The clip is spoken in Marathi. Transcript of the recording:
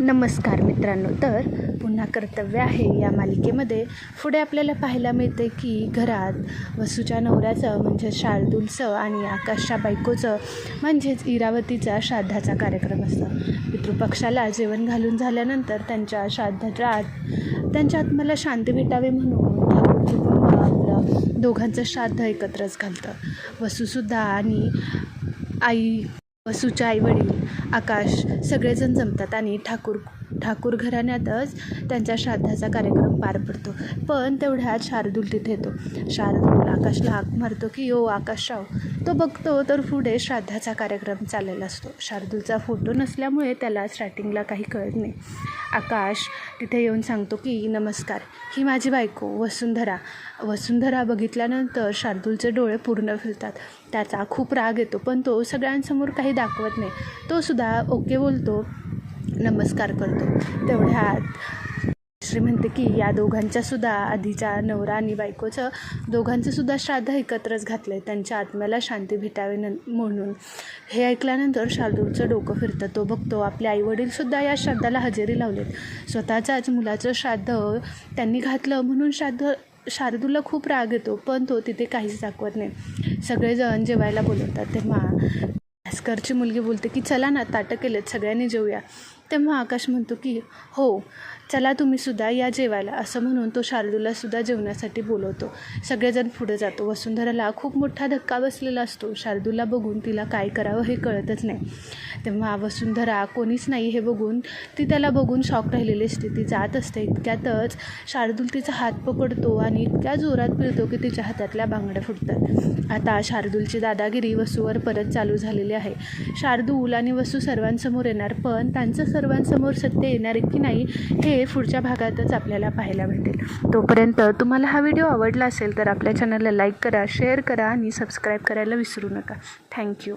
नमस्कार मित्रांनो तर पुन्हा कर्तव्य आहे या मालिकेमध्ये. पुढे आपल्याला पाहायला मिळते की घरात वसूच्या नवऱ्याचं म्हणजे शार्दूलचं आणि आकाशच्या बायकोचं म्हणजेच इरावतीचा श्राद्धाचा कार्यक्रम असतो. पितृपक्षाला जेवण घालून झाल्यानंतर त्यांच्या श्राद्धाच्या आत त्यांच्या आत्म्याला शांती भेटावी म्हणून ठाकूर कुटुंब आपलं दोघांचं श्राद्ध एकत्रच घालतं. वसूसुद्धा आणि आई वसूच्या आईवडील आकाश सगळेजण जमतात आणि ठाकूर ठाकूर घराण्यातच त्यांच्या श्राद्धाचा कार्यक्रम पार पडतो. पण तेवढ्यात शार्दूल तिथे येतो. शार्दूल आकाशला हाक मारतो की ओ आकाशराव तो बघतो तर पुढे श्राद्धाचा कार्यक्रम चाललेला असतो. शार्दूलचा फोटो नसल्यामुळे त्याला स्टार्टिंगला काही कळत नाही. आकाश तिथे येऊन सांगतो की नमस्कार ही माझी बायको वसुंधरा. वसुंधरा बघितल्यानंतर शार्दूलचे डोळे पूर्ण फिरतात. त्याचा खूप राग येतो पण तो सगळ्यांसमोर काही दाखवत नाही. तो सुद्धा ओके बोलतो. नमस्कार करतो. तेवढ्यात श्री म्हणते की या दोघांच्यासुद्धा आधीच्या नवरा आणि बायकोचं दोघांचंसुद्धा श्राद्ध एकत्रच घातलं आहे त्यांच्या आत्म्याला शांती भेटावी न म्हणून. हे ऐकल्यानंतर शार्दूलचं डोकं फिरतं. तो बघतो आपले आईवडीलसुद्धा या श्राद्धाला हजेरी लावलेत. स्वतःच्याच मुलाचं श्राद्ध त्यांनी घातलं म्हणून श्राद्ध शार्दूलला खूप राग येतो पण तो तिथे काहीच दाखवत नाही. सगळेजण जेवायला बोलवतात. तेव्हा भास्करची मुलगी बोलते की चला ना ताटं केलेत सगळ्यांनी जेवूया तेव्हा आकाश म्हणतो की हो चला तुम्ही सुद्धा या जेवायला. असं म्हणून तो शार्दूलासुद्धा जेवण्यासाठी बोलवतो. सगळेजण पुढे जातो. वसुंधराला खूप मोठा धक्का बसलेला असतो. शार्दूला बघून तिला काय करावं हे कळतच नाही. तेव्हा वसुंधरा कोणीच नाही हे बघून ती त्याला बघून शॉक राहिलेली असते. ती जात असते. इतक्यातच शार्दूल तिचा हात पकडतो आणि इतक्या जोरात फिरतो की तिच्या हातातल्या बांगड्या फुटतात. आता शार्दूलची दादागिरी वसूवर परत चालू झालेली आहे. शार्दूल आणि वसू सर्वांसमोर येणार पण त्यांचं सर्वांसमोर सत्य येणार आहे की नाही हे पुढच्या भागातच आपल्याला पाहायला भेटेल. तोपर्यंत तुम्हाला हा व्हिडिओ आवडला असेल तर आपल्या चॅनलला लाईक करा शेअर करा आणि सबस्क्राईब करायला विसरू नका. थँक्यू